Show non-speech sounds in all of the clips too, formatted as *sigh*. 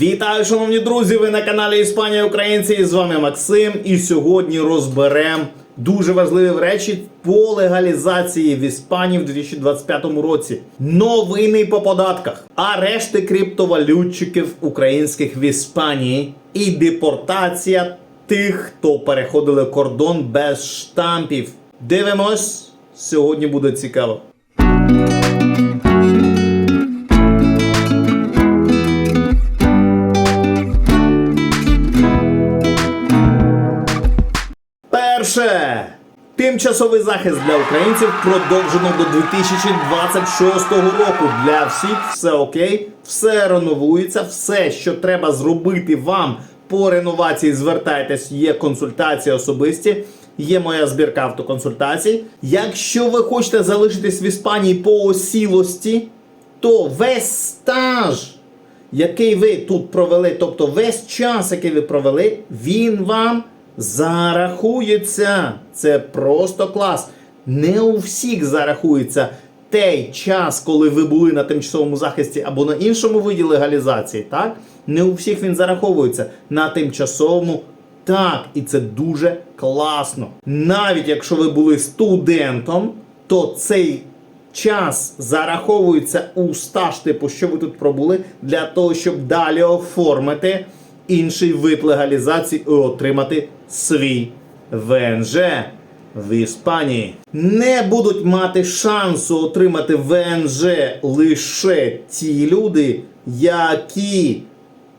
Вітаю, шановні друзі! Ви на каналі Іспанія Українці. І з вами Максим. І сьогодні розберемо дуже важливі речі по легалізації в Іспанії в 2025 році. Новини по податках, арешти криптовалютчиків українських в Іспанії і депортація тих, хто переходили кордон без штампів. Дивимось, сьогодні буде цікаво. Перше. Тимчасовий захист для українців продовжено до 2026 року. Для всіх все окей, все реновується, все, що треба зробити вам по реновації, звертайтесь, є консультації особисті. Є моя збірка автоконсультацій. Якщо ви хочете залишитись в Іспанії по осілості, то весь стаж, який ви тут провели, тобто весь час, який ви провели, він вам зарахується. Це просто клас. Не у всіх зарахується той час, коли ви були на тимчасовому захисті або на іншому виді легалізації, так? Не у всіх він зараховується на тимчасовому. Так, і це дуже класно. Навіть якщо ви були студентом, то цей час зараховується у стаж, типу, що ви тут пробули, для того, щоб далі оформити інший вид легалізації і отримати свій ВНЖ в Іспанії. Не будуть мати шансу отримати ВНЖ лише ті люди, які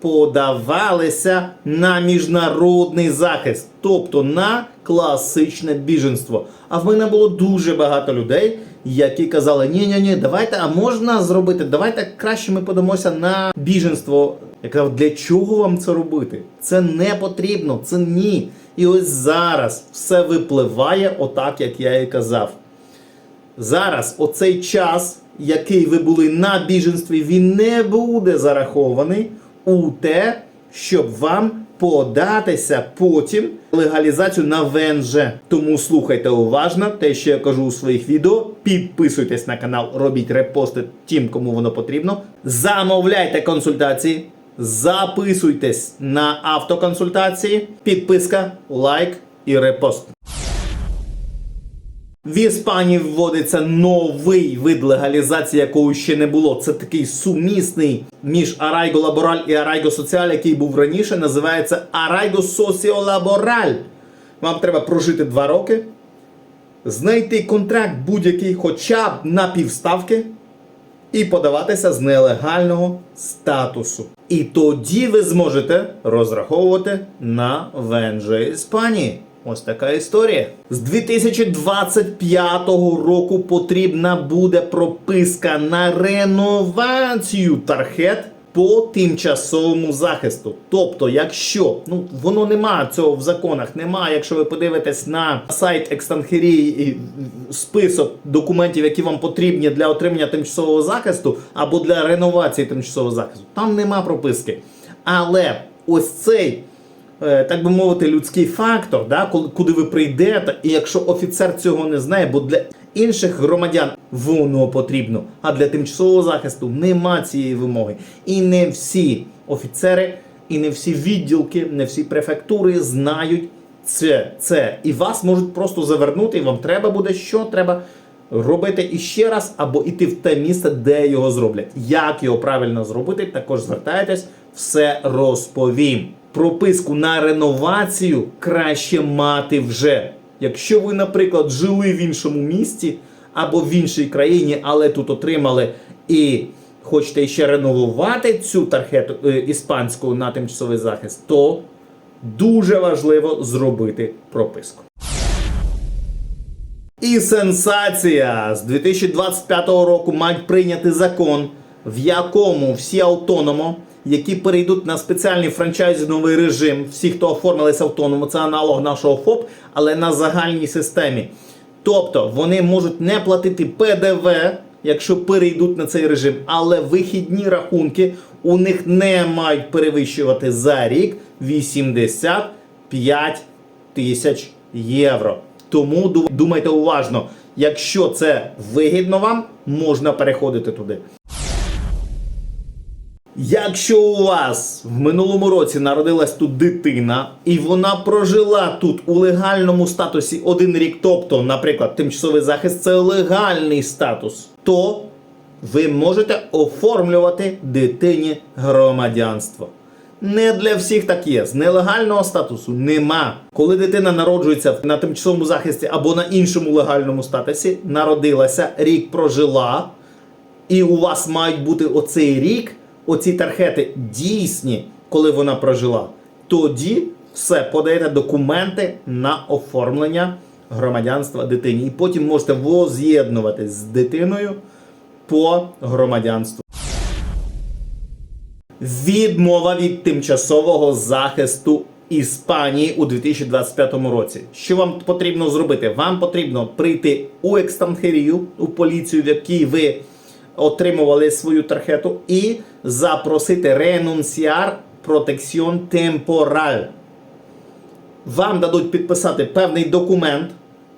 подавалися на міжнародний захист, тобто на класичне біженство. А в мене було дуже багато людей, які казали: ні ні ні давайте, а можна зробити, давайте краще ми подамося на біженство. Я казав, для чого вам це робити? Це не потрібно, це ні. І ось зараз все випливає отак, як я і казав. Зараз оцей час, який ви були на біженстві, він не буде зарахований у те, щоб вам податися потім легалізацію на ВНЖ. Тому слухайте уважно те, що я кажу у своїх відео. Підписуйтесь на канал, робіть репости тим, кому воно потрібно. Замовляйте консультації. Записуйтесь на автоконсультації, підписка, лайк і репост. В Іспанії вводиться новий вид легалізації, якого ще не було. Це такий сумісний між Арайго Лабораль і Арайго Соціаль, який був раніше, називається Арайго Соціолабораль. Вам треба прожити два роки, знайти контракт будь-який, хоча б на півставки, і подаватися з нелегального статусу. І тоді ви зможете розраховувати на ВНЖ Іспанії. Ось така історія. З 2025 року потрібна буде прописка на реновацію тархет по тимчасовому захисту. Тобто, якщо ну воно нема цього в законах, нема. Якщо ви подивитесь на сайт Екстанхерії список документів, які вам потрібні для отримання тимчасового захисту або для реновації тимчасового захисту, там нема прописки. Але ось цей е, так би мовити, людський фактор, да, куди ви прийдете, і якщо офіцер цього не знає, бо для інших громадян воно потрібно, а для тимчасового захисту нема цієї вимоги. І не всі офіцери, і не всі відділки, не всі префектури знають це. це. І вас можуть просто завернути, і вам треба буде що? Треба робити іще раз або йти в те місце, де його зроблять. Як його правильно зробити, також звертайтесь, все розповім. Прописку на реновацію краще мати вже. Якщо ви, наприклад, жили в іншому місті або в іншій країні, але тут отримали і хочете ще реновувати цю тархету е, іспанську на тимчасовий захист, то дуже важливо зробити прописку. І сенсація! З 2025 року мають прийняти закон, в якому всі автономо, які перейдуть на спеціальний франчайзинговий режим, всі, хто оформились автономо, це аналог нашого ФОП, але на загальній системі. Тобто вони можуть не платити ПДВ, якщо перейдуть на цей режим, але вихідні рахунки у них не мають перевищувати за рік 85 тисяч євро. Тому думайте уважно, якщо це вигідно вам, можна переходити туди. Якщо у вас в минулому році народилась тут дитина, і вона прожила тут у легальному статусі один рік, тобто, наприклад, тимчасовий захист це легальний статус, то ви можете оформлювати дитині громадянство. Не для всіх так є. З нелегального статусу нема. Коли дитина народжується на тимчасовому захисті або на іншому легальному статусі, народилася, рік прожила, і у вас мають бути оцей рік, оці тархети дійсні, коли вона прожила, тоді все подаєте документи на оформлення громадянства дитині. І потім можете воз'єднуватись з дитиною по громадянству. Відмова від тимчасового захисту Іспанії у 2025 році. Що вам потрібно зробити? Вам потрібно прийти у екстранхерію, у поліцію, в якій ви отримували свою тархету, і запросити ренунціар протекціон темпораль. Вам дадуть підписати певний документ,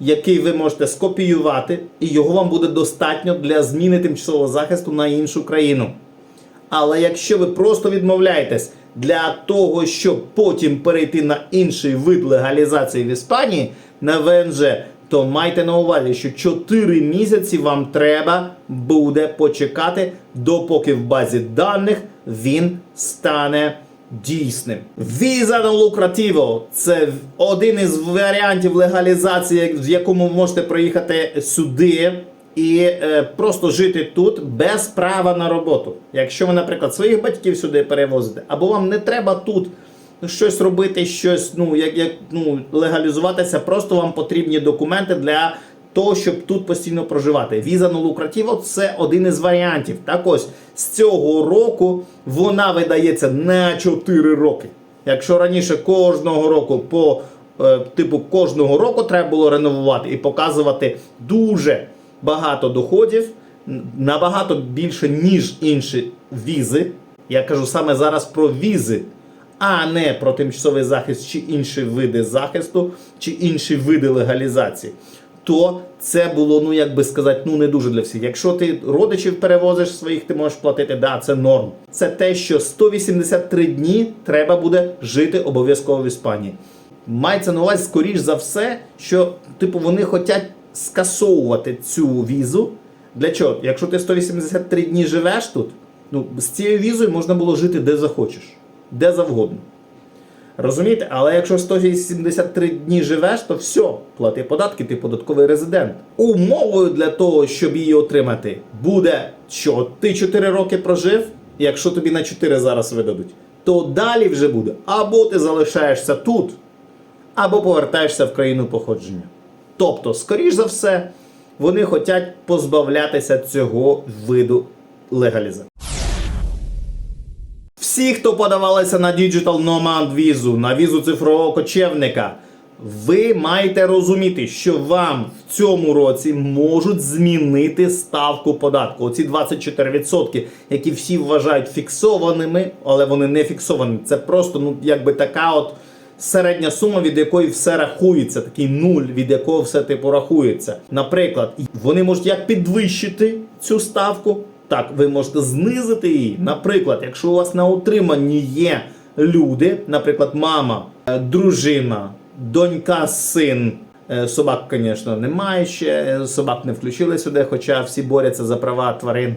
який ви можете скопіювати, і його вам буде достатньо для зміни тимчасового захисту на іншу країну. Але якщо ви просто відмовляєтесь для того, щоб потім перейти на інший вид легалізації в Іспанії на ВНЖ, то майте на увазі, що 4 місяці вам треба буде почекати, допоки в базі даних він стане дійсним. Віза на лукративо це один із варіантів легалізації, в якому ви можете приїхати сюди і е, просто жити тут без права на роботу. Якщо ви, наприклад, своїх батьків сюди перевозите, або вам не треба тут щось робити, щось, ну, як, як ну, легалізуватися, просто вам потрібні документи для того, щоб тут постійно проживати. Віза на лукративо це один із варіантів. Так ось з цього року вона видається на 4 роки. Якщо раніше кожного року по е, типу кожного року треба було реновувати і показувати дуже багато доходів, набагато більше, ніж інші візи. Я кажу саме зараз про візи, а не про тимчасовий захист чи інші види захисту, чи інші види легалізації. То це було, ну як би сказати, ну не дуже для всіх. Якщо ти родичів перевозиш своїх, ти можеш платити, да, це норм. Це те, що 183 дні треба буде жити обов'язково в Іспанії. Мається на увазі, скоріш за все, що типу вони хочуть скасовувати цю візу. Для чого? Якщо ти 183 дні живеш тут, ну з цією візою можна було жити де захочеш, де завгодно. Розумієте? Але якщо 173 дні живеш, то все, плати податки, ти податковий резидент. Умовою для того, щоб її отримати, буде, що ти 4 роки прожив, якщо тобі на 4 зараз видадуть, то далі вже буде або ти залишаєшся тут, або повертаєшся в країну походження. Тобто, скоріш за все, вони хочуть позбавлятися цього виду легалізації. Всі, хто подавалися на Digital Nomad візу, на візу цифрового кочевника, ви маєте розуміти, що вам в цьому році можуть змінити ставку податку. Оці 24%, які всі вважають фіксованими, але вони не фіксовані. Це просто ну, якби така от середня сума, від якої все рахується, такий нуль, від якого все типу рахується. Наприклад, вони можуть як підвищити цю ставку, так ви можете знизити її. Наприклад, якщо у вас на утриманні є люди, наприклад, мама, е, дружина, донька, син. Е, Собак, звісно, немає ще. е, Собак не включили сюди, хоча всі борються за права тварин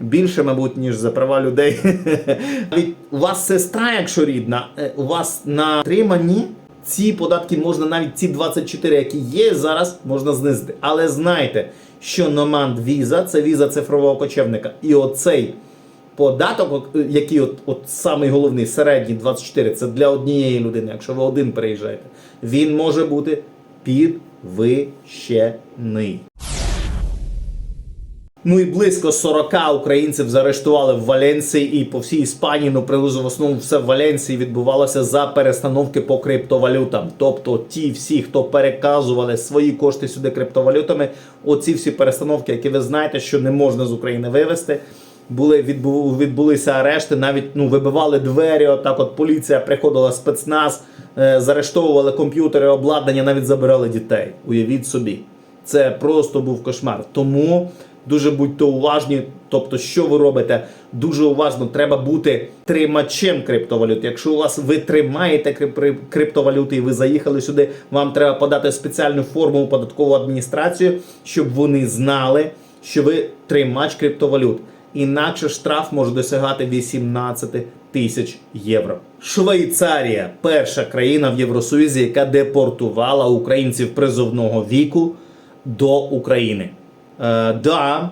більше, мабуть, ніж за права людей. *laughs* У вас сестра, якщо рідна, у вас на триманні ці податки можна навіть ці 24, які є зараз, можна знизити. Але знайте, що Номанд віза це віза цифрового кочевника. І оцей податок, який от, от самий головний, середній 24, це для однієї людини, якщо ви один приїжджаєте, він може бути підвищений. Ну і близько 40 українців заарештували в Валенції і по всій Іспанії, ну приблизно в основному все в Валенції відбувалося за перестановки по криптовалютам. Тобто ті всі, хто переказували свої кошти сюди криптовалютами, оці всі перестановки, які ви знаєте, що не можна з України вивезти. Були відбу, відбулися арешти, навіть ну вибивали двері. Отак, от поліція приходила спецназ, е, заарештовували комп'ютери, обладнання, навіть забирали дітей. Уявіть собі, це просто був кошмар. Тому Дуже будьте уважні. Тобто, що ви робите? Дуже уважно треба бути тримачем криптовалют. Якщо у вас ви тримаєте крип- криптовалюти і ви заїхали сюди, вам треба подати спеціальну форму у податкову адміністрацію, щоб вони знали, що ви тримач криптовалют. Інакше штраф може досягати 18 тисяч євро. Швейцарія перша країна в Євросоюзі, яка депортувала українців призовного віку до України. Е, да,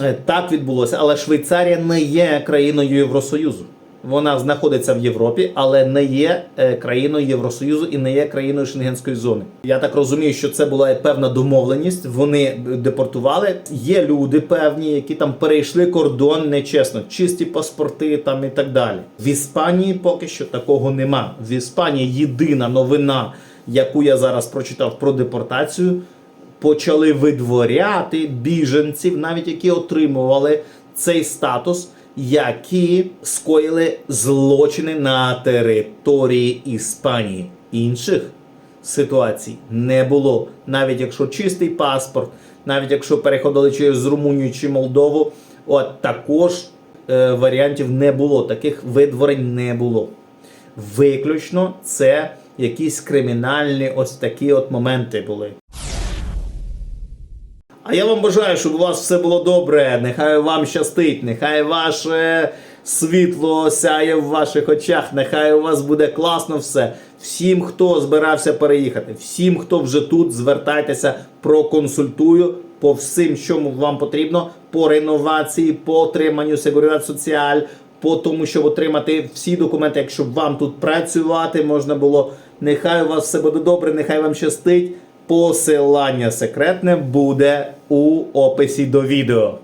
е, так відбулося, але Швейцарія не є країною Євросоюзу. Вона знаходиться в Європі, але не є е, країною Євросоюзу і не є країною Шенгенської зони. Я так розумію, що це була певна домовленість. Вони депортували. Є люди певні, які там перейшли кордон нечесно, чисті паспорти там і так далі. В Іспанії поки що такого нема. В Іспанії єдина новина, яку я зараз прочитав про депортацію почали видворяти біженців, навіть які отримували цей статус, які скоїли злочини на території Іспанії. Інших ситуацій не було. Навіть якщо чистий паспорт, навіть якщо переходили через Румунію чи Молдову, от також е, варіантів не було. Таких видворень не було. Виключно це якісь кримінальні ось такі от моменти були. А я вам бажаю, щоб у вас все було добре. Нехай вам щастить, нехай ваше світло сяє в ваших очах, нехай у вас буде класно все. Всім, хто збирався переїхати, всім, хто вже тут, звертайтеся, проконсультую по всім, що вам потрібно, по реновації, по отриманню Seguridad Соціаль, по тому, щоб отримати всі документи, якщо вам тут працювати можна було. Нехай у вас все буде добре, нехай вам щастить. Посилання секретне буде у описі до відео.